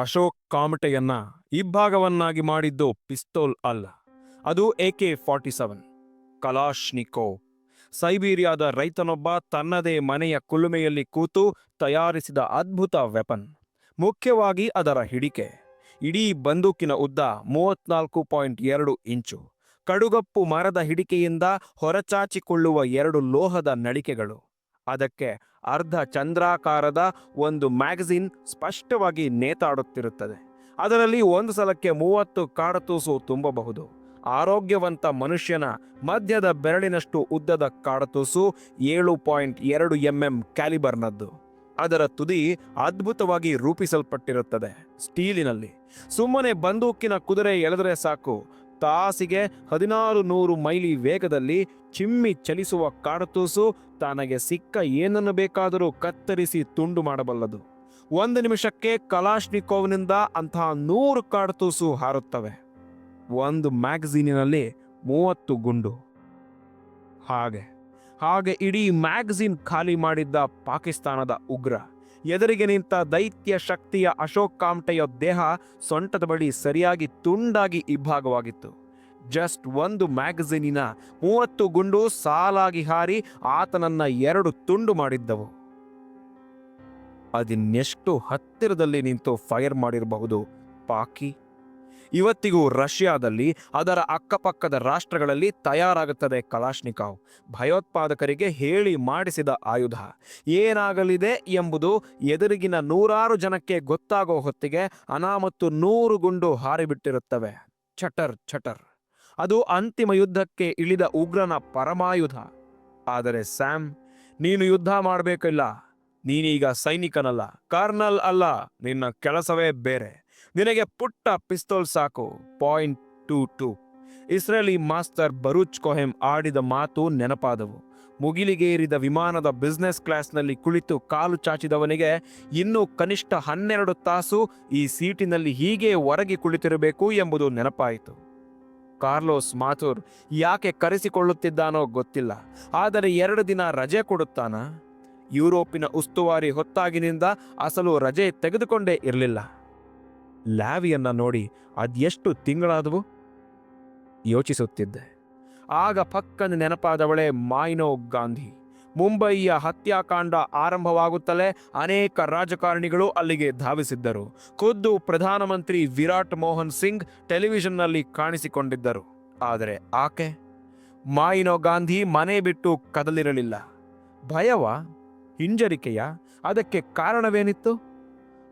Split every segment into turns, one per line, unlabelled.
ಅಶೋಕ್ ಕಾಮಟೆಯನ್ನ ಇಬ್ಭಾಗವನ್ನಾಗಿ ಮಾಡಿದ್ದು ಪಿಸ್ತೋಲ್ ಅಲ್ಲ ಅದು ಎಕೆ ಫಾರ್ಟಿ ಸೆವೆನ್. ಕಲಾಶ್ನಿಕೋ ಸೈಬೀರಿಯಾದ ರೈತನೊಬ್ಬ ತನ್ನದೇ ಮನೆಯ ಕುಲುಮೆಯಲ್ಲಿ ಕೂತು ತಯಾರಿಸಿದ ಅದ್ಭುತ ವೆಪನ್. ಮುಖ್ಯವಾಗಿ ಅದರ ಹಿಡಿಕೆ. ಇಡೀ ಬಂದೂಕಿನ ಉದ್ದ ಮೂವತ್ನಾಲ್ಕು ಪಾಯಿಂಟ್ ಎರಡು ಇಂಚು. ಕಡುಗಪ್ಪು ಮರದ ಹಿಡಿಕೆಯಿಂದ ಹೊರಚಾಚಿಕೊಳ್ಳುವ ಎರಡು ಲೋಹದ ನಳಿಕೆಗಳು ಅದಕ್ಕೆ ಅರ್ಧ ಚಂದ್ರಾಕಾರದ ಒಂದು ಮ್ಯಾಗಝಿನ್ ಸ್ಪಷ್ಟವಾಗಿ ನೇತಾಡುತ್ತಿರುತ್ತದೆ. ಅದರಲ್ಲಿ ಒಂದು ಸಲಕ್ಕೆ ಮೂವತ್ತು ಕಾಡತೂಸು ತುಂಬಬಹುದು. ಆರೋಗ್ಯವಂತ ಮನುಷ್ಯನ ಮಧ್ಯದ ಬೆರಳಿನಷ್ಟು ಉದ್ದದ ಕಾಡತೂಸು ಏಳು ಪಾಯಿಂಟ್ ಎರಡು ಎಂಎಂ ಕ್ಯಾಲಿಬರ್ನದ್ದು. ಅದರ ತುದಿ ಅದ್ಭುತವಾಗಿ ರೂಪಿಸಲ್ಪಟ್ಟಿರುತ್ತದೆ ಸ್ಟೀಲಿನಲ್ಲಿ. ಸುಮ್ಮನೆ ಬಂದೂಕಿನ ಕುದುರೆ ಎಳೆದರೆ ಸಾಕು. ತಾಸಿಗೆ ಹದಿನಾರು ನೂರು ಮೈಲಿ ವೇಗದಲ್ಲಿ ಚಿಮ್ಮಿ ಚಲಿಸುವ ಕಾಡತೂಸು ತನಗೆ ಸಿಕ್ಕ ಏನನ್ನು ಬೇಕಾದರೂ ಕತ್ತರಿಸಿ ತುಂಡು ಮಾಡಬಲ್ಲದು. ಒಂದು ನಿಮಿಷಕ್ಕೆ ಕಲಾಶ್ನಿಕೋವ್ನಿಂದ ಅಂತಹ ನೂರು ಕಾಡತೂಸು ಹಾರುತ್ತವೆ. ಒಂದು ಮ್ಯಾಗಝೀನಿನಲ್ಲಿ ಮೂವತ್ತು ಗುಂಡು. ಹಾಗೆ ಹಾಗೆ ಇಡೀ ಮ್ಯಾಗಝೀನ್ ಖಾಲಿ ಮಾಡಿದ್ದ ಪಾಕಿಸ್ತಾನದ ಉಗ್ರ. ಎದುರಿಗೆ ನಿಂತ ದೈತ್ಯ ಶಕ್ತಿಯ ಅಶೋಕ್ ದೇಹ ಸೊಂಟದ ಬಳಿ ಸರಿಯಾಗಿ ತುಂಡಾಗಿ ಇಬ್ಬಾಗವಾಗಿತ್ತು ಜಸ್ಟ್ ಒಂದು ಮ್ಯಾಗಝೀನಿನ ಮೂವತ್ತು ಗುಂಡು ಸಾಲಾಗಿ ಹಾರಿ ಆತನನ್ನ ಎರಡು ತುಂಡು ಮಾಡಿದ್ದವು. ಅದಿನ್ನೆಷ್ಟು ಹತ್ತಿರದಲ್ಲಿ ನಿಂತು ಫೈರ್ ಮಾಡಿರಬಹುದು, ಪಾಕಿ. ಇವತ್ತಿಗೂ ರಷ್ಯಾದಲ್ಲಿ ಅದರ ಅಕ್ಕಪಕ್ಕದ ರಾಷ್ಟ್ರಗಳಲ್ಲಿ ತಯಾರಾಗುತ್ತದೆ ಕಲಾಶ್ನಿಕಾವ್. ಭಯೋತ್ಪಾದಕರಿಗೆ ಹೇಳಿ ಮಾಡಿಸಿದ ಆಯುಧ. ಏನಾಗಲಿದೆ ಎಂಬುದು ಎದುರಿಗಿನ ನೂರಾರು ಜನಕ್ಕೆ ಗೊತ್ತಾಗೋ ಹೊತ್ತಿಗೆ ಅನಾಮತ್ತು ನೂರು ಗುಂಡು ಹಾರಿಬಿಟ್ಟಿರುತ್ತವೆ. ಚಟರ್ ಚಟರ್ ಅದು ಅಂತಿಮ ಯುದ್ಧಕ್ಕೆ ಇಳಿದ ಉಗ್ರನ ಪರಮಾಯುಧ. ಆದರೆ ಸ್ಯಾಮ್, ನೀನು ಯುದ್ಧ ಮಾಡಬೇಕಿಲ್ಲ. ನೀನೀಗ ಸೈನಿಕನಲ್ಲ, ಕಾರ್ನಲ್ ಅಲ್ಲ. ನಿನ್ನ ಕೆಲಸವೇ ಬೇರೆ. ನಿನಗೆ ಪುಟ್ಟ ಪಿಸ್ತೋಲ್ ಸಾಕು. Point two two. Israeli master Baruch Cohen ಆಡಿದ ಮಾತು ನೆನಪಾದವು. ಮುಗಿಲಿಗೇರಿದ ವಿಮಾನದ ಬಿಸ್ನೆಸ್ ಕ್ಲಾಸ್ನಲ್ಲಿ ಕುಳಿತು ಕಾಲು ಚಾಚಿದವನಿಗೆ, ಇನ್ನೂ ಕನಿಷ್ಠ ಹನ್ನೆರಡು ತಾಸು ಈ ಸೀಟಿನಲ್ಲಿ ಹೀಗೆ ಹೊರಗೆ ಕುಳಿತಿರಬೇಕು ಎಂಬುದು ನೆನಪಾಯಿತು. ಕಾರ್ಲೋಸ್ ಮಾಥುರ್ ಯಾಕೆ ಕರೆಸಿಕೊಳ್ಳುತ್ತಿದ್ದಾನೋ ಗೊತ್ತಿಲ್ಲ. ಆದರೆ ಎರಡು ದಿನ ರಜೆ ಕೊಡುತ್ತಾನ? ಯುರೋಪಿನ ಉಸ್ತುವಾರಿ ಹೊತ್ತಾಗಿನಿಂದ ಅಸಲು ರಜೆ ತೆಗೆದುಕೊಂಡೇ ಇರಲಿಲ್ಲ. ಲ್ಯಾವಿಯನ್ನ ನೋಡಿ ಅದೆಷ್ಟು ತಿಂಗಳಾದವು? ಯೋಚಿಸುತ್ತಿದ್ದೆ. ಆಗ ಪಕ್ಕನ ನೆನಪಾದವಳೆ ಮಾಯ್ನೋ ಗಾಂಧಿ, ಮುಂಬಯಿಯ ಹತ್ಯಾಕಾಂಡ ಆರಂಭವಾಗುತ್ತಲೇ ಅನೇಕ ರಾಜಕಾರಣಿಗಳು ಅಲ್ಲಿಗೆ ಧಾವಿಸಿದ್ದರು. ಖುದ್ದು ಪ್ರಧಾನಮಂತ್ರಿ ವಿರಾಟ್ ಮೋಹನ್ ಸಿಂಗ್ ಟೆಲಿವಿಷನ್ನಲ್ಲಿ ಕಾಣಿಸಿಕೊಂಡಿದ್ದರು. ಆದರೆ ಆಕೆ? ಮಾಯಿನೋ ಗಾಂಧಿ ಮನೆ ಬಿಟ್ಟು ಕದಲಿರಲಿಲ್ಲ. ಭಯವ? ಹಿಂಜರಿಕೆಯ? ಅದಕ್ಕೆ ಕಾರಣವೇನಿತ್ತು?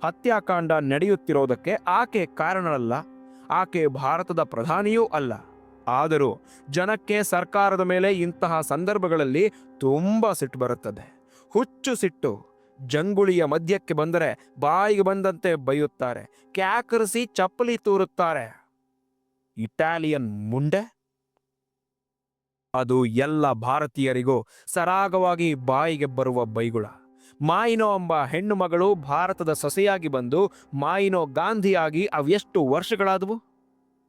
ಹತ್ಯಾಕಾಂಡ ನಡೆಯುತ್ತಿರೋದಕ್ಕೆ ಆಕೆ ಕಾರಣರಲ್ಲ ಆಕೆ ಭಾರತದ ಪ್ರಧಾನಿಯೂ ಅಲ್ಲ. ಆದರೂ ಜನಕ್ಕೆ ಸರ್ಕಾರದ ಮೇಲೆ ಇಂತಹ ಸಂದರ್ಭಗಳಲ್ಲಿ ತುಂಬ ಸಿಟ್ಟು ಬರುತ್ತದೆ. ಹುಚ್ಚು ಸಿಟ್ಟು. ಜಂಗುಳಿಯ ಮಧ್ಯಕ್ಕೆ ಬಂದರೆ ಬಾಯಿಗೆ ಬಂದಂತೆ ಬೈಯುತ್ತಾರೆ. ಕ್ಯಾಕರಿಸಿ ಚಪ್ಪಲಿ ತೂರುತ್ತಾರೆ. ಇಟಾಲಿಯನ್ ಮುಂಡೆ? ಅದು ಎಲ್ಲ ಭಾರತೀಯರಿಗೂ ಸರಾಗವಾಗಿ ಬಾಯಿಗೆ ಬರುವ ಬೈಗುಳ. ಮಾಯಿನೋ ಎಂಬ ಹೆಣ್ಣು ಮಗಳು ಭಾರತದ ಸೊಸೆಯಾಗಿ ಬಂದು ಮಾಯಿನೋ ಗಾಂಧಿಯಾಗಿ ಅವೆಷ್ಟು ವರ್ಷಗಳಾದವು?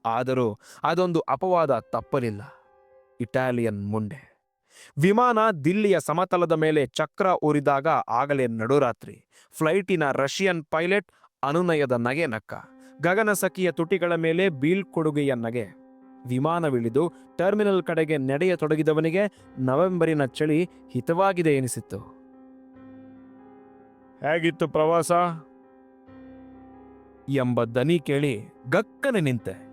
ಆದರೂ ಅದೊಂದು ಅಪವಾದ ತಪ್ಪಲಿಲ್ಲ. ಇಟಾಲಿಯನ್ ಮುಂಡೆ. ವಿಮಾನ ದಿಲ್ಲಿಯ ಸಮತಲದ ಮೇಲೆ ಚಕ್ರ ಊರಿದಾಗ ಆಗಲೇ ನಡುರಾತ್ರಿ. ಫ್ಲೈಟಿನ ರಷ್ಯನ್ ಪೈಲಟ್ ಅನುನಯದ ನಗೆ ನಕ್ಕ. ಗಗನಸಖಿಯ ತುಟಿಗಳ ಮೇಲೆ ಬೀಳ್ಕೊಡುಗೆಯ ನಗೆ. ವಿಮಾನವಿಳಿದು ಟರ್ಮಿನಲ್ ಕಡೆಗೆ ನಡೆಯತೊಡಗಿದವನಿಗೆ ನವೆಂಬರಿನ ಚಳಿ ಹಿತವಾಗಿದೆ ಎನಿಸಿತ್ತು. ಹೇಗಿತ್ತು ಪ್ರವಾಸ? ಎಂಬ ದನಿ ಕೇಳಿ ಗಕ್ಕನೆ ನಿಂತೆ.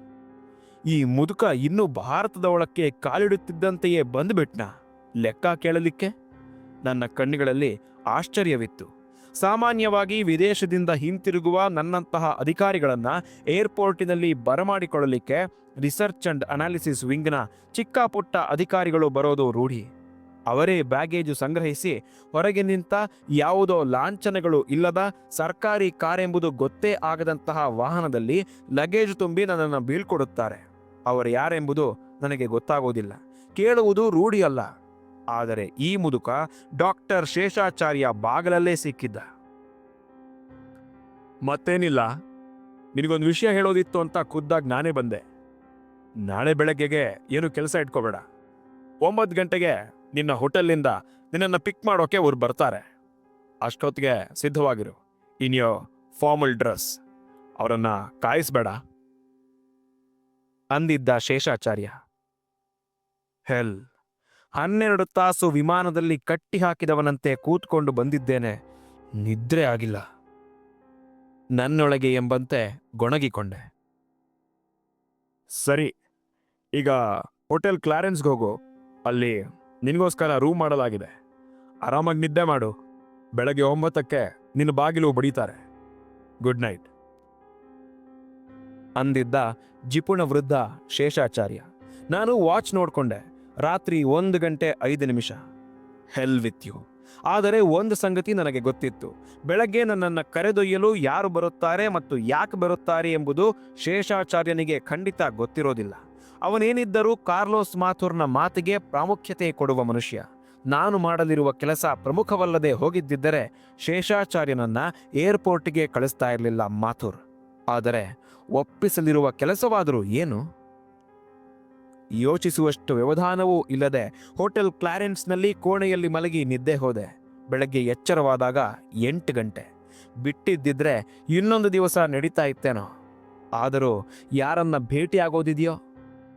ಈ ಮುದುಕ ಇನ್ನೂ ಭಾರತದ ಒಳಕ್ಕೆ ಕಾಲಿಡುತ್ತಿದ್ದಂತೆಯೇ ಬಂದುಬಿಟ್ನ? ಲೆಕ್ಕ ಕೇಳಲಿಕ್ಕೆ? ನನ್ನ ಕಣ್ಣುಗಳಲ್ಲಿ ಆಶ್ಚರ್ಯವಿತ್ತು. ಸಾಮಾನ್ಯವಾಗಿ ವಿದೇಶದಿಂದ ಹಿಂತಿರುಗುವ ನನ್ನಂತಹ ಅಧಿಕಾರಿಗಳನ್ನ ಏರ್ಪೋರ್ಟಿನಲ್ಲಿ ಬರಮಾಡಿಕೊಳ್ಳಲಿಕ್ಕೆ ರಿಸರ್ಚ್ ಅಂಡ್ ಅನಾಲಿಸಿಸ್ ವಿಂಗ್ನ ಚಿಕ್ಕ ಪುಟ್ಟ ಅಧಿಕಾರಿಗಳು ಬರೋದು ರೂಢಿ. ಅವರೇ ಬ್ಯಾಗೇಜು ಸಂಗ್ರಹಿಸಿ ಹೊರಗೆ ನಿಂತ ಯಾವುದೋ ಲಾಂಛನಗಳು ಇಲ್ಲದ ಸರ್ಕಾರಿ ಕಾರೆಂಬುದು ಗೊತ್ತೇ ಆಗದಂತಹ ವಾಹನದಲ್ಲಿ ಲಗೇಜ್ ತುಂಬಿ ನನ್ನನ್ನು ಬೀಳ್ಕೊಡುತ್ತಾರೆ. ಅವರು ಯಾರೆಂಬುದು ನನಗೆ ಗೊತ್ತಾಗೋದಿಲ್ಲ. ಕೇಳುವುದು ರೂಢಿಯಲ್ಲ ಆದರೆ ಈ ಮುದುಕ ಡಾಕ್ಟರ್ ಶೇಷಾಚಾರ್ಯ ಬಾಗಲಲ್ಲೇ ಸಿಕ್ಕಿದ್ದ. ಮತ್ತೇನಿಲ್ಲ. ನಿನಗೊಂದು ವಿಷಯ ಹೇಳೋದಿತ್ತು ಅಂತ ಖುದ್ದಾಗಿ ನಾನೇ ಬಂದೆ. ನಾಳೆ ಬೆಳಗ್ಗೆಗೆ ಏನು ಕೆಲಸ ಇಟ್ಕೋಬೇಡ. ಒಂಬತ್ತು ಗಂಟೆಗೆ ನಿನ್ನ ಹೋಟೆಲ್ನಿಂದ ನಿನ್ನನ್ನು ಪಿಕ್ ಮಾಡೋಕೆ ಅವ್ರು ಬರ್ತಾರೆ. ಅಷ್ಟೊತ್ತಿಗೆ ಸಿದ್ಧವಾಗಿರು. ಇನ್ ಯೋ ಫಾರ್ಮಲ್ ಡ್ರೆಸ್ ಅವರನ್ನು ಕಾಯಿಸ್ಬೇಡ. ಅಂದಿದ್ದ ಶೇಷಾಚಾರ್ಯ ಹೆಲ್ ಹನ್ನೆರಡು ತಾಸು ವಿಮಾನದಲ್ಲಿ ಕಟ್ಟಿ ಹಾಕಿದವನಂತೆ ಕೂತ್ಕೊಂಡು ಬಂದಿದ್ದೇನೆ. ನಿದ್ರೆ ಆಗಿಲ್ಲ. ನನ್ನೊಳಗೆ ಎಂಬಂತೆ ಗೊಣಗಿಕೊಂಡೆ. ಸರಿ. ಈಗ ಹೋಟೆಲ್ ಕ್ಲಾರೆನ್ಸ್ಗೆ ಹೋಗು. ಅಲ್ಲಿ ನಿನಗೋಸ್ಕರ ರೂಮ್ ಮಾಡಲಾಗಿದೆ. ಆರಾಮಾಗಿ ನಿದ್ದೆ ಮಾಡು. ಬೆಳಗ್ಗೆ ಒಂಬತ್ತಕ್ಕೆ ನಿನ್ನ ಬಾಗಿಲು ಬಡಿತಾರೆ. ಗುಡ್ ನೈಟ್ ಅಂದಿದ್ದ ಜಿಪುಣ ವೃದ್ಧ ಶೇಷಾಚಾರ್ಯ. ನಾನು ವಾಚ್ ನೋಡಿಕೊಂಡೆ. ರಾತ್ರಿ ಒಂದು ಗಂಟೆ ಐದು ನಿಮಿಷ. ಹೆಲ್ ವಿತ್ ಯು ಆದರೆ ಒಂದು ಸಂಗತಿ ನನಗೆ ಗೊತ್ತಿತ್ತು. ಬೆಳಗ್ಗೆ ನನ್ನನ್ನು ಕರೆದೊಯ್ಯಲು ಯಾರು ಬರುತ್ತಾರೆ ಮತ್ತು ಯಾಕೆ ಬರುತ್ತಾರೆ ಎಂಬುದು ಶೇಷಾಚಾರ್ಯನಿಗೆ ಖಂಡಿತ ಗೊತ್ತಿರೋದಿಲ್ಲ. ಅವನೇನಿದ್ದರೂ ಕಾರ್ಲೋಸ್ ಮಾಥುರ್ನ ಮಾತಿಗೆ ಪ್ರಾಮುಖ್ಯತೆ ಕೊಡುವ ಮನುಷ್ಯ. ನಾನು ಮಾಡಲಿರುವ ಕೆಲಸ ಪ್ರಮುಖವಲ್ಲದೆ ಹೋಗಿದ್ದಿದ್ದರೆ ಶೇಷಾಚಾರ್ಯನನ್ನ ಏರ್ಪೋರ್ಟ್ಗೆ ಕಳಿಸ್ತಾ ಇರಲಿಲ್ಲ ಮಾಥುರ್. ಆದರೆ ಒಪ್ಪಿಸಲಿರುವ ಕೆಲಸವಾದರೂ ಏನು? ಯೋಚಿಸುವಷ್ಟು ವ್ಯವಧಾನವೂ ಇಲ್ಲದೆ ಹೋಟೆಲ್ ಕ್ಲಾರೆನ್ಸ್ನಲ್ಲಿ ಕೋಣೆಯಲ್ಲಿ ಮಲಗಿ ನಿದ್ದೆ ಹೋದೆ. ಬೆಳಗ್ಗೆ ಎಚ್ಚರವಾದಾಗ ಎಂಟು ಗಂಟೆ. ಬಿಟ್ಟಿದ್ದಿದ್ರೆ ಇನ್ನೊಂದು ದಿವಸ ನಡೀತಾ ಇತ್ತೇನೋ. ಆದರೂ ಯಾರನ್ನ ಭೇಟಿಯಾಗೋದಿದೆಯೋ?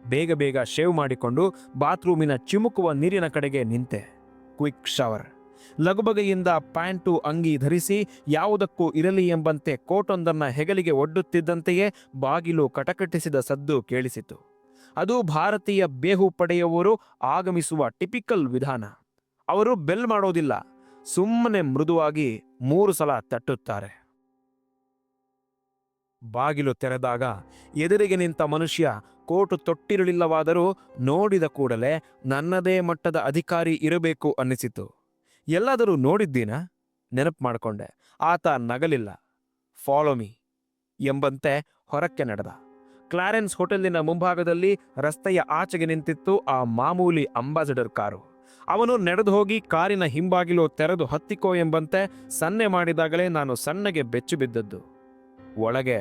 ಬೇಗ ಬೇಗ ಶೇವ್ ಮಾಡಿಕೊಂಡು ಬಾತ್ರೂಮಿನ ಚಿಮುಕುವ ನೀರಿನ ಕಡೆಗೆ ನಿಂತೆ. ಕ್ವಿಕ್ ಶವರ್ ಲಗುಬಗೆಯಿಂದ ಪ್ಯಾಂಟು ಅಂಗಿ ಧರಿಸಿ ಯಾವುದಕ್ಕೂ ಇರಲಿ ಎಂಬಂತೆ ಕೋಟೊಂದನ್ನ ಹೆಗಲಿಗೆ ಒಡ್ಡುತ್ತಿದ್ದಂತೆಯೇ ಬಾಗಿಲು ಕಟಕಟಿಸಿದ ಸದ್ದು ಕೇಳಿಸಿತು. ಅದು ಭಾರತೀಯ ಬೇಹು ಪಡೆಯುವವರು ಆಗಮಿಸುವ ಟಿಪಿಕಲ್ ವಿಧಾನ. ಅವರು ಬೆಲ್ ಮಾಡೋದಿಲ್ಲ, ಸುಮ್ಮನೆ ಮೃದುವಾಗಿ ಮೂರು ಸಲ ತಟ್ಟುತ್ತಾರೆ. ಬಾಗಿಲು ತೆರೆದಾಗ ಎದುರಿಗೆ ನಿಂತ ಮನುಷ್ಯ ಕೋಟು ತೊಟ್ಟಿರಲಿಲ್ಲವಾದರೂ ನೋಡಿದ ಕೂಡಲೇ ನನ್ನದೇ ಮಟ್ಟದ ಅಧಿಕಾರಿ ಇರಬೇಕು ಅನ್ನಿಸಿತು. ಎಲ್ಲಾದರೂ ನೋಡಿದ್ದೀನಾ? ನೆನಪು ಮಾಡಿಕೊಂಡೆ. ಆತ ನಗಲಿಲ್ಲ. ಫಾಲೋ ಮೀ ಎಂಬಂತೆ ಹೊರಕ್ಕೆ ನಡೆದ. ಕ್ಲಾರೆನ್ಸ್ ಹೋಟೆಲಿನ ಮುಂಭಾಗದಲ್ಲಿ ರಸ್ತೆಯ ಆಚೆಗೆ ನಿಂತಿತ್ತು ಆ ಮಾಮೂಲಿ ಅಂಬಾಸಡರ್ ಕಾರು. ಅವನು ನಡೆದು ಹೋಗಿ ಕಾರಿನ ಹಿಂಬಾಗಿಲು ತೆರೆದು ಹತ್ತಿಕೋ ಎಂಬಂತೆ ಸನ್ನೆ ಮಾಡಿದಾಗಲೇ ನಾನು ಸಣ್ಣಗೆ ಬೆಚ್ಚು ಬಿದ್ದದ್ದು. ಒಳಗೆ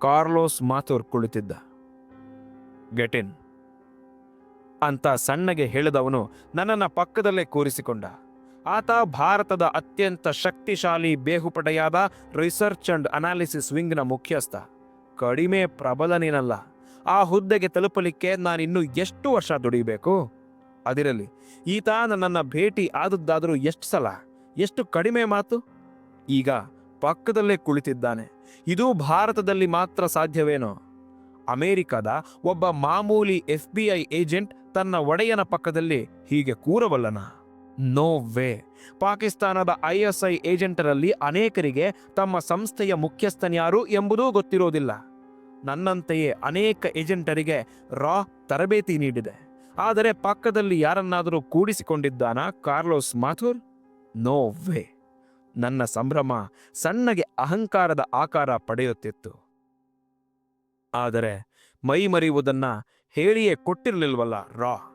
ಕಾರ್ಲೋಸ್ ಮಾಥುರ್ ಕುಳಿತಿದ್ದ. ಗೆಟ್ ಇನ್ ಅಂತ ಸಣ್ಣಗೆ ಹೇಳಿದವನು ನನ್ನನ್ನ ಪಕ್ಕದಲ್ಲೇ ಕೂರಿಸಿಕೊಂಡ. ಆತ ಭಾರತದ ಅತ್ಯಂತ ಶಕ್ತಿಶಾಲಿ ಬೇಹುಪಡೆಯಾದ ರಿಸರ್ಚ್ ಅಂಡ್ ಅನಾಲಿಸಿಸ್ ವಿಂಗ್ನ ಮುಖ್ಯಸ್ಥ. ಕಡಿಮೆ ಪ್ರಬಲನೇನಲ್ಲ. ಆ ಹುದ್ದೆಗೆ ತಲುಪಲಿಕ್ಕೆ ನಾನಿನ್ನು ಎಷ್ಟು ವರ್ಷ ದುಡಿಬೇಕು? ಅದಿರಲಿ, ಈತ ನನ್ನನ್ನು ಭೇಟಿ ಆದದ್ದಾದರೂ ಎಷ್ಟು ಸಲ? ಎಷ್ಟು ಕಡಿಮೆ ಮಾತು? ಈಗ ಪಕ್ಕದಲ್ಲೇ ಕುಳಿತಿದ್ದಾನೆ. ಇದು ಭಾರತದಲ್ಲಿ ಮಾತ್ರ ಸಾಧ್ಯವೇನೋ? ಅಮೆರಿಕದ ಒಬ್ಬ ಮಾಮೂಲಿ ಎಫ್ ಬಿ ಐ ಏಜೆಂಟ್ ತನ್ನ ಒಡೆಯನ ಪಕ್ಕದಲ್ಲಿ ಹೀಗೆ ಕೂರಬಲ್ಲನ. No way. ಪಾಕಿಸ್ತಾನದ ಐ ಎಸ್ ಐ ಏಜೆಂಟರಲ್ಲಿ ಅನೇಕರಿಗೆ ತಮ್ಮ ಸಂಸ್ಥೆಯ ಮುಖ್ಯಸ್ಥನ್ಯಾರು ಎಂಬುದೂ ಗೊತ್ತಿರೋದಿಲ್ಲ. ನನ್ನಂತೆಯೇ ಅನೇಕ ಏಜೆಂಟರಿಗೆ ರಾ ತರಬೇತಿ ನೀಡಿದೆ. ಆದರೆ ಪಕ್ಕದಲ್ಲಿ ಯಾರನ್ನಾದರೂ ಕೂಡಿಸಿಕೊಂಡಿದ್ದಾನ ಕಾರ್ಲೋಸ್ ಮಾಥುರ್? No way. ನನ್ನ ಸಂಭ್ರಮ ಸಣ್ಣಗೆ ಅಹಂಕಾರದ ಆಕಾರ ಪಡೆಯುತ್ತಿತ್ತು. ಆದರೆ ಮೈ ಮರೆಯುವುದನ್ನ ಹೇಳಿಯೇ ಕೊಟ್ಟಿರಲಿಲ್ವಲ್ಲ, ರಾ?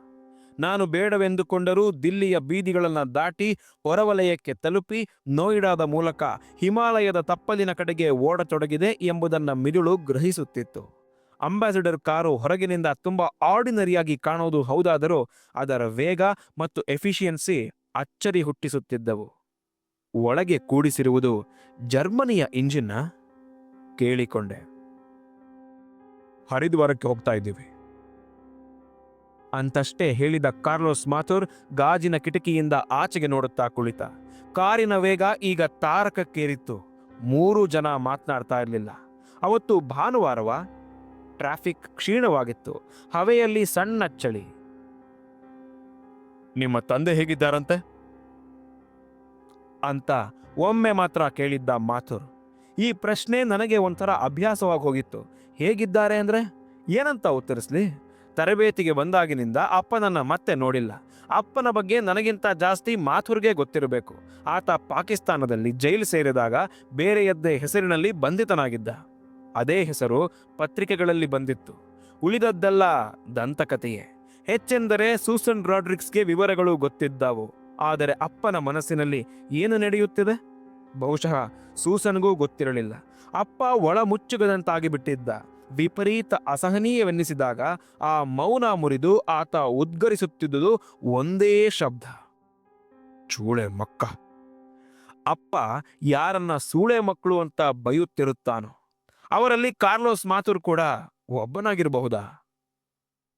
ನಾನು ಬೇಡವೆಂದುಕೊಂಡರೂ ದಿಲ್ಲಿಯ ಬೀದಿಗಳನ್ನು ದಾಟಿ ಹೊರವಲಯಕ್ಕೆ ತಲುಪಿ ನೋಯ್ಡಾದ ಮೂಲಕ ಹಿಮಾಲಯದ ತಪ್ಪಲಿನ ಕಡೆಗೆ ಓಡತೊಡಗಿದೆ ಎಂಬುದನ್ನ ಮಿದುಳು ಗ್ರಹಿಸುತ್ತಿತ್ತು. ಅಂಬಾಸಿಡರ್ ಕಾರು ಹೊರಗಿನಿಂದ ತುಂಬಾ ಆರ್ಡಿನರಿಯಾಗಿ ಕಾಣೋದು ಹೌದಾದರೂ ಅದರ ವೇಗ ಮತ್ತು ಎಫಿಷಿಯನ್ಸಿ ಅಚ್ಚರಿ ಹುಟ್ಟಿಸುತ್ತಿದ್ದವು. ಒಳಗೆ ಕೂಡಿಸಿರುವುದು ಜರ್ಮನಿಯ ಇಂಜಿನ್ನ? ಕೇಳಿಕೊಂಡೆ. ಹರಿದ್ವಾರಕ್ಕೆ ಹೋಗ್ತಾ ಇದ್ದೀವಿ. ಅಂತಷ್ಟೇ ಹೇಳಿದ ಕಾರ್ಲೋಸ್ ಮಾಥುರ್ ಗಾಜಿನ ಕಿಟಕಿಯಿಂದ ಆಚೆಗೆ ನೋಡುತ್ತಾ ಕುಳಿತ. ಕಾರಿನ ವೇಗ ಈಗ ತಾರಕಕ್ಕೇರಿತ್ತು. ಮೂರು ಜನ ಮಾತನಾಡ್ತಾ ಇರಲಿಲ್ಲ. ಅವತ್ತು ಭಾನುವಾರವ ಟ್ರಾಫಿಕ್ ಕ್ಷೀಣವಾಗಿತ್ತು. ಹವೆಯಲ್ಲಿ ಸಣ್ಣ ಚಳಿ. ನಿಮ್ಮ ತಂದೆ ಹೇಗಿದ್ದಾರಂತೆ? ಅಂತ ಒಮ್ಮೆ ಮಾತ್ರ ಕೇಳಿದ್ದ ಮಾಥುರ್. ಈ ಪ್ರಶ್ನೆ ನನಗೆ ಒಂಥರ ಅಭ್ಯಾಸವಾಗಿ ಹೋಗಿತ್ತು. ಹೇಗಿದ್ದಾರೆ ಅಂದರೆ? ಏನಂತ ಉತ್ತರಿಸ್ಲಿ? ತರಬೇತಿಗೆ ಬಂದಾಗಿನಿಂದ ಅಪ್ಪನನ್ನ ಮತ್ತೆ ನೋಡಿಲ್ಲ. ಅಪ್ಪನ ಬಗ್ಗೆ ನನಗಿಂತ ಜಾಸ್ತಿ ಮಾಥುರ್ಗೆ ಗೊತ್ತಿರಬೇಕು. ಆತ ಪಾಕಿಸ್ತಾನದಲ್ಲಿ ಜೈಲು ಸೇರಿದಾಗ ಬೇರೆಯದ್ದೇ ಹೆಸರಿನಲ್ಲಿ ಬಂಧಿತನಾಗಿದ್ದ. ಅದೇ ಹೆಸರು ಪತ್ರಿಕೆಗಳಲ್ಲಿ ಬಂದಿತ್ತು. ಉಳಿದದ್ದೆಲ್ಲ ದಂತಕಥೆಯೇ ಹೆಚ್ಚೆಂದರೆ ಸೂಸನ್ ರಾಡ್ರಿಕ್ಸ್ಗೆ ವಿವರಗಳು ಗೊತ್ತಿದ್ದವು. ಆದರೆ ಅಪ್ಪನ ಮನಸ್ಸಿನಲ್ಲಿ ಏನು ನಡೆಯುತ್ತಿದೆ? ಬಹುಶಃ ಸೂಸನ್ಗೂ ಗೊತ್ತಿರಲಿಲ್ಲ. ಅಪ್ಪ ಒಳ ಮುಚ್ಚುಗದಂತಾಗಿ ಬಿಟ್ಟಿದ್ದ ವಿಪರೀತ ಅಸಹನೀಯವೆನ್ನಿಸಿದಾಗ ಆ ಮೌನ ಮುರಿದು ಆತ ಉದ್ಗರಿಸುತ್ತಿದ್ದುದು ಒಂದೇ ಶಬ್ದ. ಚೂಳೆ ಮಕ್ಕ. ಅಪ್ಪ ಯಾರನ್ನ ಸೂಳೆ ಮಕ್ಕಳು ಅಂತ ಬೈಯುತ್ತಿರುತ್ತಾನೋ. ಅವರಲ್ಲಿ ಕಾರ್ಲೋಸ್ ಮಾತುರ್ ಕೂಡ ಒಬ್ಬನಾಗಿರಬಹುದಾ?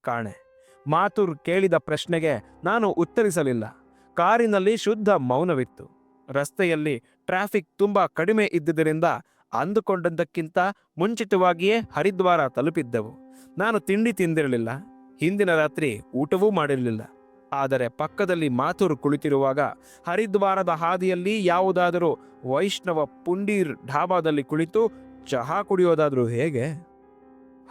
ಕಾಣೆ ಮಾತುರ್ ಕೇಳಿದ ಪ್ರಶ್ನೆಗೆ ನಾನು ಉತ್ತರಿಸಲಿಲ್ಲ. ಕಾರಿನಲ್ಲಿ ಶುದ್ಧ ಮೌನವಿತ್ತು. ರಸ್ತೆಯಲ್ಲಿ ಟ್ರಾಫಿಕ್ ತುಂಬಾ ಕಡಿಮೆ ಇದ್ದುದರಿಂದ ಅಂದುಕೊಂಡದ್ದಕ್ಕಿಂತ ಮುಂಚಿತವಾಗಿಯೇ ಹರಿದ್ವಾರ ತಲುಪಿದ್ದೆವು. ನಾನು ತಿಂಡಿ ತಿಂದಿರಲಿಲ್ಲ. ಹಿಂದಿನ ರಾತ್ರಿ ಊಟವೂ ಮಾಡಿರಲಿಲ್ಲ. ಆದರೆ ಪಕ್ಕದಲ್ಲಿ ಮಾತೂರು ಕುಳಿತಿರುವಾಗ ಹರಿದ್ವಾರದ ಹಾದಿಯಲ್ಲಿ ಯಾವುದಾದರೂ ವೈಷ್ಣವ ಪುಂಡೀರ್ ಢಾಬಾದಲ್ಲಿ ಕುಳಿತು ಚಹಾ ಕುಡಿಯೋದಾದರೂ ಹೇಗೆ?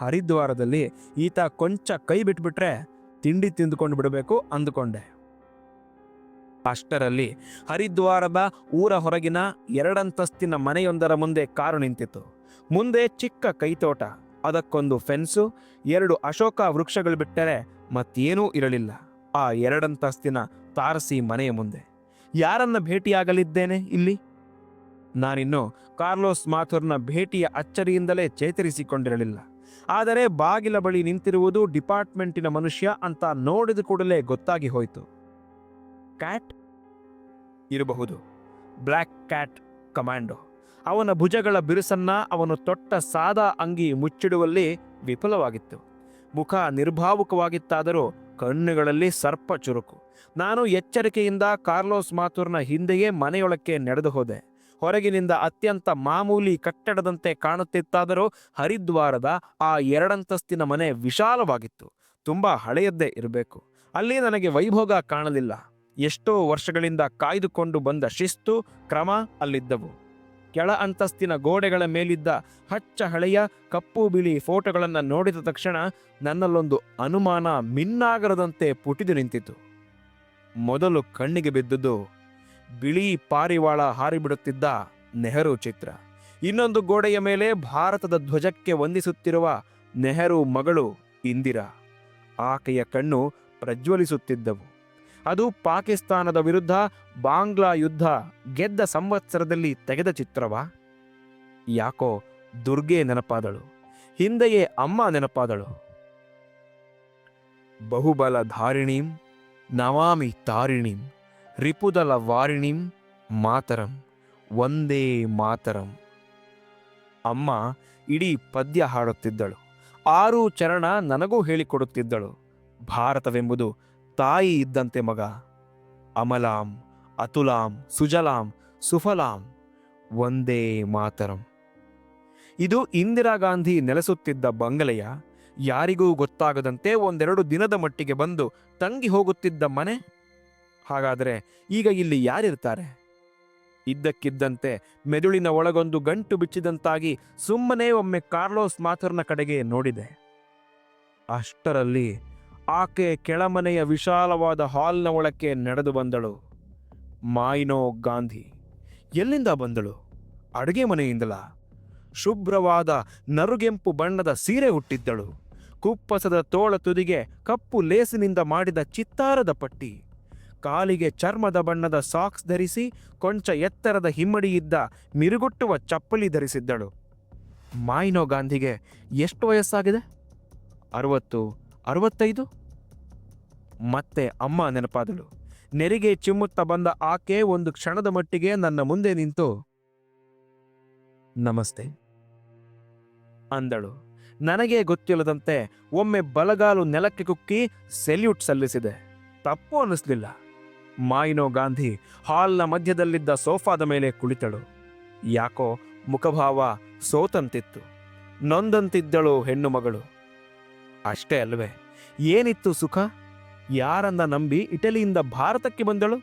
ಹರಿದ್ವಾರದಲ್ಲಿ ಈತ ಕೊಂಚ ಕೈ ಬಿಟ್ಬಿಟ್ರೆ ತಿಂಡಿ ತಿಂದುಕೊಂಡು ಬಿಡಬೇಕು ಅಂದುಕೊಂಡೆ. ಅಷ್ಟರಲ್ಲಿ ಹರಿದ್ವಾರದ ಊರ ಹೊರಗಿನ ಎರಡಂತಸ್ತಿನ ಮನೆಯೊಂದರ ಮುಂದೆ ಕಾರು ನಿಂತಿತ್ತು. ಮುಂದೆ ಚಿಕ್ಕ ಕೈತೋಟ, ಅದಕ್ಕೊಂದು ಫೆನ್ಸು ಎರಡು ಅಶೋಕ ವೃಕ್ಷಗಳು ಬಿಟ್ಟರೆ ಮತ್ತೇನೂ ಇರಲಿಲ್ಲ. ಆ ಎರಡಂತಸ್ತಿನ ತಾರಸಿ ಮನೆಯ ಮುಂದೆ. ಯಾರನ್ನ ಭೇಟಿಯಾಗಲಿದ್ದೇನೆ ಇಲ್ಲಿ? ನಾನಿನ್ನು ಕಾರ್ಲೋಸ್ ಮಾಥುರ್ನ ಭೇಟಿಯ ಅಚ್ಚರಿಯಿಂದಲೇ ಚೇತರಿಸಿಕೊಂಡಿರಲಿಲ್ಲ. ಆದರೆ ಬಾಗಿಲ ಬಳಿ ನಿಂತಿರುವುದು ಡಿಪಾರ್ಟ್ಮೆಂಟಿನ ಮನುಷ್ಯ ಅಂತ ನೋಡಿದ ಕೂಡಲೇ ಗೊತ್ತಾಗಿ ಹೋಯಿತು. ಕ್ಯಾಟ್ ಇರಬಹುದು. ಬ್ಲ್ಯಾಕ್ ಕ್ಯಾಟ್ ಕಮಾಂಡೋ ಅವನ ಭುಜಗಳ ಬಿರುಸನ್ನ ಅವನು ತೊಟ್ಟ ಸಾದಾ ಅಂಗಿ ಮುಚ್ಚಿಡುವಲ್ಲಿ ವಿಫಲವಾಗಿತ್ತು. ಮುಖ ನಿರ್ಭಾವುಕವಾಗಿತ್ತಾದರೂ ಕಣ್ಣುಗಳಲ್ಲಿ ಸರ್ಪ ಚುರುಕು. ನಾನು ಎಚ್ಚರಿಕೆಯಿಂದ ಕಾರ್ಲೋಸ್ ಮಾತೂರ್ನ ಹಿಂದೆಯೇ ಮನೆಯೊಳಕ್ಕೆ ನಡೆದು ಹೋದೆ. ಹೊರಗಿನಿಂದ ಅತ್ಯಂತ ಮಾಮೂಲಿ ಕಟ್ಟಡದಂತೆ ಕಾಣುತ್ತಿತ್ತಾದರೂ ಹರಿದ್ವಾರದ ಆ ಎರಡಂತಸ್ತಿನ ಮನೆ ವಿಶಾಲವಾಗಿತ್ತು. ತುಂಬ ಹಳೆಯದ್ದೇ ಇರಬೇಕು. ಅಲ್ಲಿ ನನಗೆ ವೈಭೋಗ ಕಾಣಲಿಲ್ಲ. ಎಷ್ಟೋ ವರ್ಷಗಳಿಂದ ಕಾಯ್ದುಕೊಂಡು ಬಂದ ಶಿಸ್ತು ಕ್ರಮ ಅಲ್ಲಿದ್ದವು. ಕೆಳ ಅಂತಸ್ತಿನ ಗೋಡೆಗಳ ಮೇಲಿದ್ದ ಹಚ್ಚ ಹಳೆಯ ಕಪ್ಪು ಬಿಳಿ ಫೋಟೋಗಳನ್ನು ನೋಡಿದ ತಕ್ಷಣ ನನ್ನಲ್ಲೊಂದು ಅನುಮಾನ ಮಿನ್ನಾಗರದಂತೆ ಪುಟಿದು ನಿಂತಿತು. ಮೊದಲು ಕಣ್ಣಿಗೆ ಬಿದ್ದುದು ಬಿಳಿ ಪಾರಿವಾಳ ಹಾರಿಬಿಡುತ್ತಿದ್ದ ನೆಹರು ಚಿತ್ರ. ಇನ್ನೊಂದು ಗೋಡೆಯ ಮೇಲೆ ಭಾರತದ ಧ್ವಜಕ್ಕೆ ವಂದಿಸುತ್ತಿರುವ ನೆಹರು ಮಗಳು ಇಂದಿರಾ. ಆಕೆಯ ಕಣ್ಣು ಪ್ರಜ್ವಲಿಸುತ್ತಿದ್ದವು. ಅದು ಪಾಕಿಸ್ತಾನದ ವಿರುದ್ಧ ಬಾಂಗ್ಲಾ ಯುದ್ಧ ಗೆದ್ದ ಸಂವತ್ಸರದಲ್ಲಿ ತೆಗೆದ ಚಿತ್ರವಾ? ಯಾಕೋ ದುರ್ಗೆ ನೆನಪಾದಳು, ಹಿಂದೆಯೇ ಅಮ್ಮ ನೆನಪಾದಳು. ಬಹುಬಲ ಧಾರಿಣೀಂ ನವಾಮಿ ತಾರಿಣೀಂ ರಿಪುದಲ ವಾರಿಣಿಂ ಮಾತರಂ ಒಂದೇ ಮಾತರಂ. ಅಮ್ಮ ಇಡೀ ಪದ್ಯ ಹಾಡುತ್ತಿದ್ದಳು, ಆರು ಚರಣ ನನಗೂ ಹೇಳಿಕೊಡುತ್ತಿದ್ದಳು. ಭಾರತವೆಂಬುದು ತಾಯಿ ಇದ್ದಂತೆ ಮಗ. ಅಮಲಾಂ, ಅತುಲಾಂ, ಸುಜಲಾಂ, ಸುಫಲಾಂ ಒಂದೇ ಮಾತರಂ. ಇದು ಇಂದಿರಾ ಗಾಂಧಿ ನೆಲೆಸುತ್ತಿದ್ದ ಬಂಗಲೆಯ ಯಾರಿಗೂ ಗೊತ್ತಾಗದಂತೆ ಒಂದೆರಡು ದಿನದ ಮಟ್ಟಿಗೆ ಬಂದು ತಂಗಿ ಹೋಗುತ್ತಿದ್ದ ಮನೆ. ಹಾಗಾದರೆ ಈಗ ಇಲ್ಲಿ ಯಾರಿರ್ತಾರೆ? ಇದ್ದಕ್ಕಿದ್ದಂತೆ ಮೆದುಳಿನ ಒಳಗೊಂದು ಗಂಟು ಬಿಚ್ಚಿದಂತಾಗಿ ಸುಮ್ಮನೆ ಒಮ್ಮೆ ಕಾರ್ಲೋಸ್ ಮಾಥರ್ನ ಕಡೆಗೆ ನೋಡಿದೆ. ಅಷ್ಟರಲ್ಲಿ ಆಕೆ ಕೆಳಮನೆಯ ವಿಶಾಲವಾದ ಹಾಲ್ನ ಒಳಕ್ಕೆ ನಡೆದು ಬಂದಳು. ಮಾಯಿನೋ ಗಾಂಧಿ, ಎಲ್ಲಿಂದ ಬಂದಳು? ಅಡುಗೆ ಮನೆಯಿಂದಲ? ಶುಭ್ರವಾದ ನರುಗೆಂಪು ಬಣ್ಣದ ಸೀರೆ ಹುಟ್ಟಿದ್ದಳು ಕುಪ್ಪಸದ ತೋಳ ತುದಿಗೆ ಕಪ್ಪು ಲೇಸಿನಿಂದ ಮಾಡಿದ ಚಿತ್ತಾರದ ಪಟ್ಟಿ. ಕಾಲಿಗೆ ಚರ್ಮದ ಬಣ್ಣದ ಸಾಕ್ಸ್ ಧರಿಸಿ ಕೊಂಚ ಎತ್ತರದ ಹಿಮ್ಮಡಿಯಿದ್ದ ಮಿರುಗುಟ್ಟುವ ಚಪ್ಪಲಿ ಧರಿಸಿದ್ದಳು. ಮಾಯಿನೋ ಗಾಂಧಿಗೆ ಎಷ್ಟು ವಯಸ್ಸಾಗಿದೆ? ಅರವತ್ತು. ಅರವತ್ತೈದು? ಮತ್ತೆ ಅಮ್ಮ ನೆನಪಾದಳು. ನೆರಿಗೆ ಚಿಮ್ಮುತ್ತಾ ಬಂದ ಆಕೆ ಒಂದು ಕ್ಷಣದ ಮಟ್ಟಿಗೆ ನನ್ನ ಮುಂದೆ ನಿಂತು, ನಮಸ್ತೆ, ಅಂದಳು. ನನಗೆ ಗೊತ್ತಿಲ್ಲದಂತೆ ಒಮ್ಮೆ ಬಲಗಾಲು ನೆಲಕ್ಕೆ ಕುಕ್ಕಿ ಸೆಲ್ಯೂಟ್ ಸಲ್ಲಿಸಿದೆ. ತಪ್ಪು ಅನ್ನಿಸ್ಲಿಲ್ಲ ಮಾಯಿನೋ ಗಾಂಧಿ ಹಾಲ್ನ ಮಧ್ಯದಲ್ಲಿದ್ದ ಸೋಫಾದ ಮೇಲೆ ಕುಳಿತಳು. ಯಾಕೋ ಮುಖಭಾವ ಸೋತಂತಿತ್ತು. ನೊಂದಂತಿದ್ದಳು ಹೆಣ್ಣು ಮಗಳು. ಅಷ್ಟೇ ಅಲ್ವೇ. ಏನಿತ್ತು ಸುಖ? ಯಾರನ್ನ ನಂಬಿ ಇಟಲಿಯಿಂದ ಭಾರತಕ್ಕೆ ಬಂದಳು?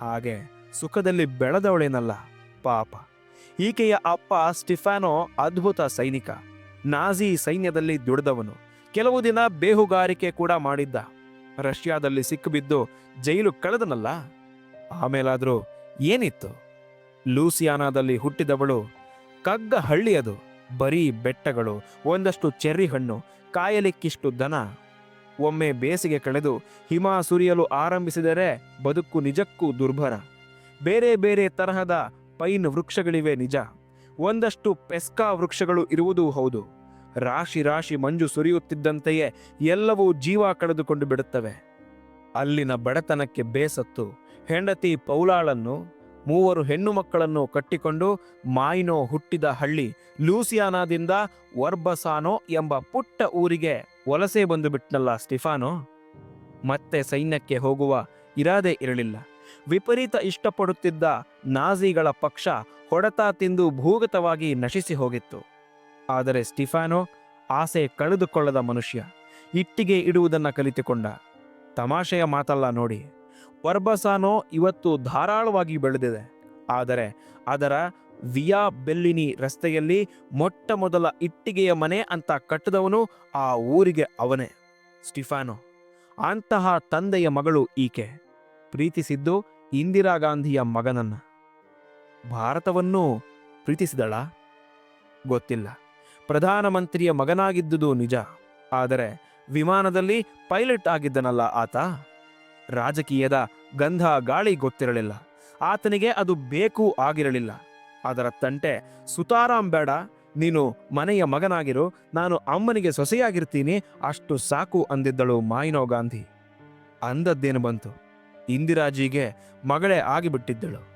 ಹಾಗೆ ಸುಖದಲ್ಲಿ ಬೆಳೆದವಳೇನಲ್ಲ, ಪಾಪ. ಈಕೆಯ ಅಪ್ಪ ಸ್ಟಿಫಾನೋ ಅದ್ಭುತ ಸೈನಿಕ. ನಾಜಿ ಸೈನ್ಯದಲ್ಲಿ ದುಡಿದವನು. ಕೆಲವು ದಿನ ಬೇಹುಗಾರಿಕೆ ಕೂಡ ಮಾಡಿದ್ದ. ರಷ್ಯಾದಲ್ಲಿ ಸಿಕ್ಕಿಬಿದ್ದು ಜೈಲು ಕಳೆದನಲ್ಲ? ಆಮೇಲಾದ್ರೂ ಏನಿತ್ತು? ಲೂಸಿಯಾನಾದಲ್ಲಿ ಹುಟ್ಟಿದವಳು ಕಗ್ಗ ಹಳ್ಳಿಯದು ಬರೀ ಬೆಟ್ಟಗಳು, ಒಂದಷ್ಟು ಚೆರ್ರಿ ಹಣ್ಣು ಕಾಯಲಿಕ್ಕಿಷ್ಟು ದನ ಒಮ್ಮೆ ಬೇಸಿಗೆ ಕಳೆದು ಹಿಮ ಸುರಿಯಲು ಆರಂಭಿಸಿದರೆ ಬದುಕು ನಿಜಕ್ಕೂ ದುರ್ಭರ. ಬೇರೆ ಬೇರೆ ತರಹದ ಪೈನ್ ವೃಕ್ಷಗಳಿವೆ ನಿಜ. ಒಂದಷ್ಟು ಪೆಸ್ಕಾ ವೃಕ್ಷಗಳು ಇರುವುದೂ ಹೌದು. ರಾಶಿ ರಾಶಿ ಮಂಜು ಸುರಿಯುತ್ತಿದ್ದಂತೆಯೇ ಎಲ್ಲವೂ ಜೀವ ಕಳೆದುಕೊಂಡು ಬಿಡುತ್ತವೆ. ಅಲ್ಲಿನ ಬಡತನಕ್ಕೆ ಬೇಸತ್ತು. ಹೆಂಡತಿ ಪೌಲಾಳನ್ನು ಮೂವರು ಹೆಣ್ಣು ಮಕ್ಕಳನ್ನು ಕಟ್ಟಿಕೊಂಡು ಮಾಯಿನೋ ಹುಟ್ಟಿದ ಹಳ್ಳಿ ಲೂಸಿಯಾನಾದಿಂದ ವರ್ಬಸಾನೋ ಎಂಬ ಪುಟ್ಟ ಊರಿಗೆ ವಲಸೆ ಬಂದು ಬಿಟ್ನಲ್ಲ ಸ್ಟಿಫಾನೋ? ಮತ್ತೆ ಸೈನ್ಯಕ್ಕೆ ಹೋಗುವ ಇರಾದೆ ಇರಲಿಲ್ಲ. ವಿಪರೀತ ಇಷ್ಟಪಡುತ್ತಿದ್ದ ನಾಜಿಗಳ ಪಕ್ಷ ಹೊಡೆತ ತಿಂದು ಭೂಗತವಾಗಿ ನಶಿಸಿ ಹೋಗಿತ್ತು. ಆದರೆ ಸ್ಟಿಫಾನೋ ಆಸೆ ಕಳೆದುಕೊಳ್ಳದ ಮನುಷ್ಯ, ಇಟ್ಟಿಗೆ ಇಡುವುದನ್ನು ಕಲಿತುಕೊಂಡ. ತಮಾಷೆಯ ಮಾತಲ್ಲ ನೋಡಿ. ವರ್ಬಸಾನೋ ಇವತ್ತು ಧಾರಾಳವಾಗಿ ಬೆಳೆದಿದೆ. ಆದರೆ ಅದರ ವಿಯಾ ಬೆಲ್ಲಿನಿ ರಸ್ತೆಯಲ್ಲಿ ಮೊಟ್ಟ ಮೊದಲ ಇಟ್ಟಿಗೆಯ ಮನೆ ಅಂತ ಕಟ್ಟಿದವನು ಆ ಊರಿಗೆ ಅವನೇ. ಸ್ಟಿಫಾನೋ, ಅಂತಹ ತಂದೆಯ ಮಗಳು ಈಕೆ. ಪ್ರೀತಿಸಿದ್ದು ಇಂದಿರಾ ಗಾಂಧಿಯ ಮಗನನ್ನ. ಭಾರತವನ್ನು ಪ್ರೀತಿಸಿದಳ? ಗೊತ್ತಿಲ್ಲ. ಪ್ರಧಾನಮಂತ್ರಿಯ ಮಗನಾಗಿದ್ದುದು ನಿಜ. ಆದರೆ ವಿಮಾನದಲ್ಲಿ ಪೈಲಟ್ ಆಗಿದ್ದನಲ್ಲ ಆತ? ರಾಜಕೀಯದ ಗಂಧ ಗಾಳಿ ಗೊತ್ತಿರಲಿಲ್ಲ. ಆತನಿಗೆ ಅದು ಬೇಕು ಆಗಿರಲಿಲ್ಲ. ಅದರ ತಂಟೆ ಸುತಾರಾಮ್ ಬೇಡ, ನೀನು ಮನೆಯ ಮಗನಾಗಿರು, ನಾನು ಅಮ್ಮನಿಗೆ ಸೊಸೆಯಾಗಿರ್ತೀನಿ, ಅಷ್ಟು ಸಾಕು ಅಂದಿದ್ದಳು ಮಾಯಿನೋ ಗಾಂಧಿ. ಅಂದದ್ದೇನು ಬಂತು? ಇಂದಿರಾಜಿಗೆ ಮಗಳೇ ಆಗಿಬಿಟ್ಟಿದ್ದಳು.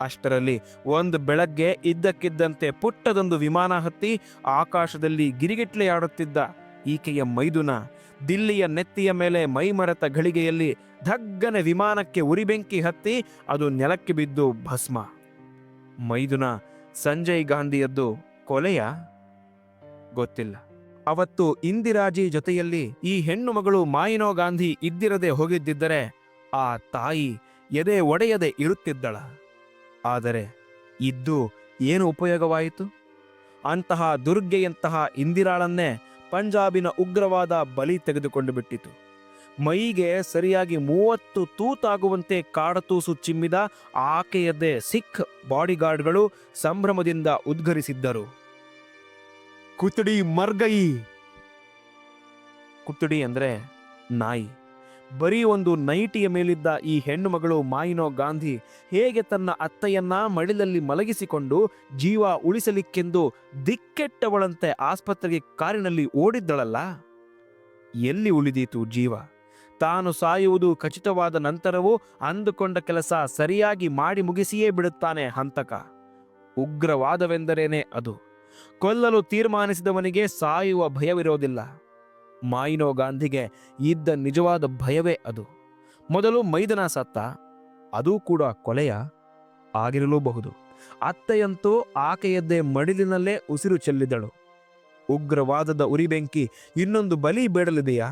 ಅಷ್ಟರಲ್ಲಿ ಒಂದು ಬೆಳಗ್ಗೆ ಇದ್ದಕ್ಕಿದ್ದಂತೆ ಪುಟ್ಟದೊಂದು ವಿಮಾನ ಹತ್ತಿ ಆಕಾಶದಲ್ಲಿ ಗಿರಿಗಿಟ್ಲೆಯಾಡುತ್ತಿದ್ದ ಈಕೆಯ ಮೈದುನ ದಿಲ್ಲಿಯ ನೆತ್ತಿಯ ಮೇಲೆ ಮೈಮರೆತ ಘಳಿಗೆಯಲ್ಲಿ ಧಗ್ಗನೆ ವಿಮಾನಕ್ಕೆ ಉರಿಬೆಂಕಿ ಹತ್ತಿ ಅದು ನೆಲಕ್ಕೆ ಬಿದ್ದು ಭಸ್ಮ. ಮೈದುನ ಸಂಜಯ್ ಗಾಂಧಿಯದ್ದು ಕೊಲೆಯ? ಗೊತ್ತಿಲ್ಲ. ಅವತ್ತು ಇಂದಿರಾಜಿ ಜೊತೆಯಲ್ಲಿ ಈ ಹೆಣ್ಣು ಮಗಳು ಮಾಯಿನೋ ಗಾಂಧಿ ಇದ್ದಿರದೆ ಹೋಗಿದ್ದಿದ್ದರೆ ಆ ತಾಯಿ ಎದೆ ಒಡೆಯದೆ ಇರುತ್ತಿದ್ದಳ. ಆದರೆ ಇದ್ದು ಏನು ಉಪಯೋಗವಾಯಿತು? ಅಂತಹ ದುರ್ಗೆಯಂತಹ ಇಂದಿರಾಳನ್ನೇ ಪಂಜಾಬಿನ ಉಗ್ರವಾದ ಬಲಿ ತೆಗೆದುಕೊಂಡು ಬಿಟ್ಟಿತು. ಮೈಗೆ ಸರಿಯಾಗಿ ಮೂವತ್ತು ತೂತಾಗುವಂತೆ ಕಾಡತೂಸು ಚಿಮ್ಮಿದ ಆಕೆಯದ್ದೇ ಸಿಖ್ ಬಾಡಿಗಾರ್ಡ್ಗಳು ಸಂಭ್ರಮದಿಂದ ಉದ್ಘರಿಸಿದ್ದರು. ಕುತಡಿ ಮರ್ಗಯಿ. ಕುತಡಿ ಅಂದ್ರೆ ನಾಯಿ. ಬರೀ ಒಂದು ನೈಟಿಯ ಮೇಲಿದ್ದ ಈ ಹೆಣ್ಣು ಮಗಳು ಮಾಯಿನೋ ಗಾಂಧಿ ಹೇಗೆ ತನ್ನ ಅತ್ತೆಯನ್ನ ಮಡಿಲಲ್ಲಿ ಮಲಗಿಸಿಕೊಂಡು ಜೀವ ಉಳಿಸಲಿಕ್ಕೆಂದು ದಿಕ್ಕೆಟ್ಟವಳಂತೆ ಆಸ್ಪತ್ರೆಗೆ ಕಾರಿನಲ್ಲಿ ಓಡಿದ್ದಳಲ್ಲ? ಎಲ್ಲಿ ಉಳಿದೀತು ಜೀವ? ತಾನು ಸಾಯುವುದು ಖಚಿತವಾದ ನಂತರವೂ ಅಂದುಕೊಂಡ ಕೆಲಸ ಸರಿಯಾಗಿ ಮಾಡಿ ಮುಗಿಸಿಯೇ ಬಿಡುತ್ತಾನೆ ಹಂತಕ. ಉಗ್ರವಾದವೆಂದರೇನೆ ಅದು? ಕೊಲ್ಲಲು ತೀರ್ಮಾನಿಸಿದವನಿಗೆ ಸಾಯುವ ಭಯವಿರೋದಿಲ್ಲ. ಮಾಯಿನೋ ಗಾಂಧಿಗೆ ಇದ್ದ ನಿಜವಾದ ಭಯವೇ ಅದು. ಮೊದಲು ಮೈದನ ಸತ್ತ, ಅದೂ ಕೂಡ ಕೊಲೆಯ ಆಗಿರಲೂಬಹುದು. ಅತ್ತೆಯಂತೂ ಆಕೆಯದ್ದೇ ಮಡಿಲಿನಲ್ಲೇ ಉಸಿರು ಚೆಲ್ಲಿದಳು ಉಗ್ರವಾದದ ಉರಿಬೆಂಕಿ ಇನ್ನೊಂದು ಬಲಿ ಬೇಡಲಿದೆಯಾ?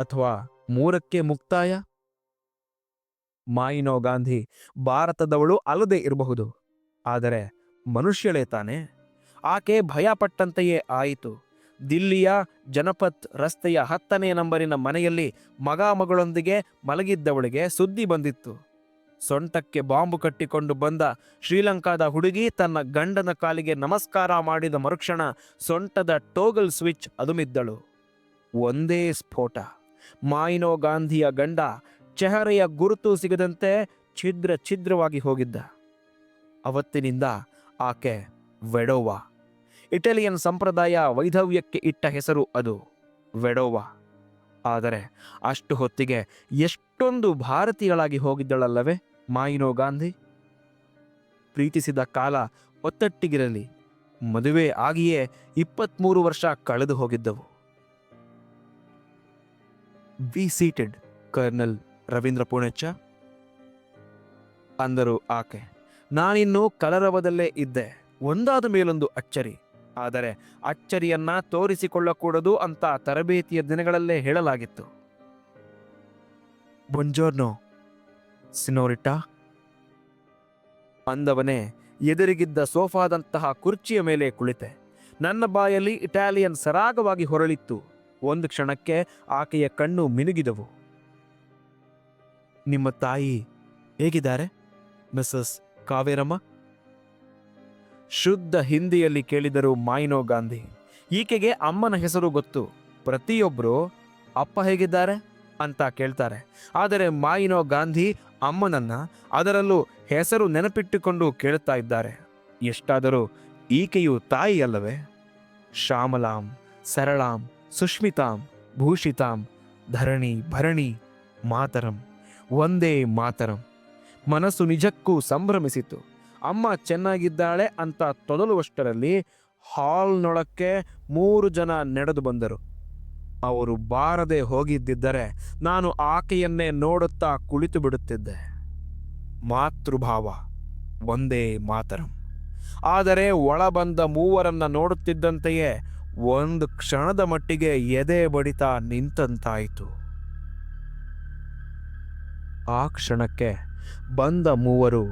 ಅಥವಾ ಮೂರಕ್ಕೆ ಮುಕ್ತಾಯ? ಮಾಯಿನೋ ಗಾಂಧಿ, ಭಾರತದವಳು ಅಲ್ಲದೆ ಇರಬಹುದು. ಆದರೆ ಮನುಷ್ಯಳೇ ತಾನೆ? ಆಕೆ ಭಯಪಟ್ಟಂತೆಯೇ ಆಯಿತು. ದಿಲ್ಲಿಯ ಜನಪತ್ ರಸ್ತೆಯ ಹತ್ತನೇ ನಂಬರಿನ ಮನೆಯಲ್ಲಿ ಮಗ ಮಗಳೊಂದಿಗೆ ಮಲಗಿದ್ದವಳಿಗೆ ಸುದ್ದಿ ಬಂದಿತ್ತು. ಸೊಂಟಕ್ಕೆ ಬಾಂಬು ಕಟ್ಟಿಕೊಂಡು ಬಂದ ಶ್ರೀಲಂಕಾದ ಹುಡುಗಿ ತನ್ನ ಗಂಡನ ಕಾಲಿಗೆ ನಮಸ್ಕಾರ ಮಾಡಿದ ಮರುಕ್ಷಣ ಸೊಂಟದ ಟೋಗಲ್ ಸ್ವಿಚ್ ಅದುಮಿದ್ದಳು. ಒಂದೇ ಸ್ಫೋಟ. ಮಾಯಿನೋ ಗಾಂಧಿಯ ಗಂಡ ಚೆಹರೆಯ ಗುರುತು ಸಿಗದಂತೆ ಛಿದ್ರ ಛಿದ್ರವಾಗಿ ಹೋಗಿದ್ದ. ಅವತ್ತಿನಿಂದ ಆಕೆ ವೆಡೋವಾ. ಇಟಾಲಿಯನ್ ಸಂಪ್ರದಾಯ ವೈಧವ್ಯಕ್ಕೆ ಇಟ್ಟ ಹೆಸರು ಅದು, ವೆಡೋವಾ. ಆದರೆ ಅಷ್ಟು ಹೊತ್ತಿಗೆ ಎಷ್ಟೊಂದು ಭಾರತೀಯಳಾಗಿ ಹೋಗಿದ್ದಳಲ್ಲವೇ ಮಾಯಿನೋ ಗಾಂಧಿ? ಪ್ರೀತಿಸಿದ ಕಾಲ ಒತ್ತಟ್ಟಿಗಿರಲಿ, ಮದುವೆ ಆಗಿಯೇ ಇಪ್ಪತ್ತ್ಮೂರು ವರ್ಷ ಕಳೆದು ಹೋಗಿದ್ದವು. Be seated colonel Ravindra Punechha ಅಂದರು ಆಕೆ. ನಾನಿನ್ನು ಕಲರವದಲ್ಲೇ ಇದ್ದೆ. ಒಂದಾದ ಮೇಲೊಂದು ಅಚ್ಚರಿ. ಆದರೆ ಅಚ್ಚರಿಯನ್ನ ತೋರಿಸಿಕೊಳ್ಳಕೂಡದು ಅಂತ ತರಬೇತಿಯ ದಿನಗಳಲ್ಲೇ ಹೇಳಲಾಗಿತ್ತು. ಬೊಂಜೋರ್ನೋ ಸಿನೋರಿಟಾ ಅಂದವನೇ ಎದುರಿಗಿದ್ದ ಸೋಫಾದಂತಹ ಕುರ್ಚಿಯ ಮೇಲೆ ಕುಳಿತೆ. ನನ್ನ ಬಾಯಲ್ಲಿ ಇಟಾಲಿಯನ್ ಸರಾಗವಾಗಿ ಹೊರಳಿತ್ತು. ಒಂದು ಕ್ಷಣಕ್ಕೆ ಆಕೆಯ ಕಣ್ಣು ಮಿನುಗಿದವು. ನಿಮ್ಮ ತಾಯಿ ಹೇಗಿದ್ದಾರೆ ಮಿಸಸ್ ಕಾವೇರಮ್ಮ? ಶುದ್ಧ ಹಿಂದಿಯಲ್ಲಿ ಕೇಳಿದರು ಮಾಯಿನೋ ಗಾಂಧಿ. ಈಕೆಗೆ ಅಮ್ಮನ ಹೆಸರು ಗೊತ್ತು. ಪ್ರತಿಯೊಬ್ಬರು ಅಪ್ಪ ಹೇಗಿದ್ದಾರೆ? ಅಂತ ಕೇಳ್ತಾರೆ. ಆದರೆ ಮಾಯಿನೋ ಗಾಂಧಿ ಅಮ್ಮನನ್ನ ಅದರಲ್ಲೂ ಹೆಸರು ನೆನಪಿಟ್ಟುಕೊಂಡು ಕೇಳುತ್ತಾ ಇದ್ದಾರೆ. ಎಷ್ಟಾದರೂ ಈಕೆಯು ತಾಯಿ ಅಲ್ಲವೇ ಶ್ಯಾಮಲಾಂ, ಸರಳಾಂ ಸುಷ್ಮಿತಾಂ ಭೂಷಿತಾಂ, ಧರಣಿ, ಭರಣಿ, ಮಾತರಂ, ಒಂದೇ ಮಾತರಂ. ಮನಸ್ಸು ನಿಜಕ್ಕೂ ಸಂಭ್ರಮಿಸಿತು. ಅಮ್ಮ ಚೆನ್ನಾಗಿದ್ದಾಳೆ ಅಂತ ತೊದಲುವಷ್ಟರಲ್ಲಿ ಹಾಲ್ನೊಳಕ್ಕೆ ಮೂರು ಜನ ನಡೆದು ಬಂದರು. ಅವರು ಬಾರದೆ ಹೋಗಿದ್ದಿದ್ದರೆ ನಾನು ಆಕೆಯನ್ನೇ ನೋಡುತ್ತಾ ಕುಳಿತು ಬಿಡುತ್ತಿದ್ದೆ. ಮಾತೃಭಾವ, ಒಂದೇ ಮಾತರಂ. ಆದರೆ ಒಳ ಬಂದ ಮೂವರನ್ನ ನೋಡುತ್ತಿದ್ದಂತೆಯೇ ಒಂದು ಕ್ಷಣದ ಮಟ್ಟಿಗೆ ಎದೆ ಬಡಿತ ನಿಂತಂತಾಯಿತು. ಆ ಕ್ಷಣಕ್ಕೆ ಬಂದ ಮೂವರು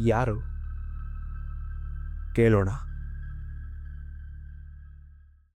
ಯಾರು? ಕೇಳೋಣ.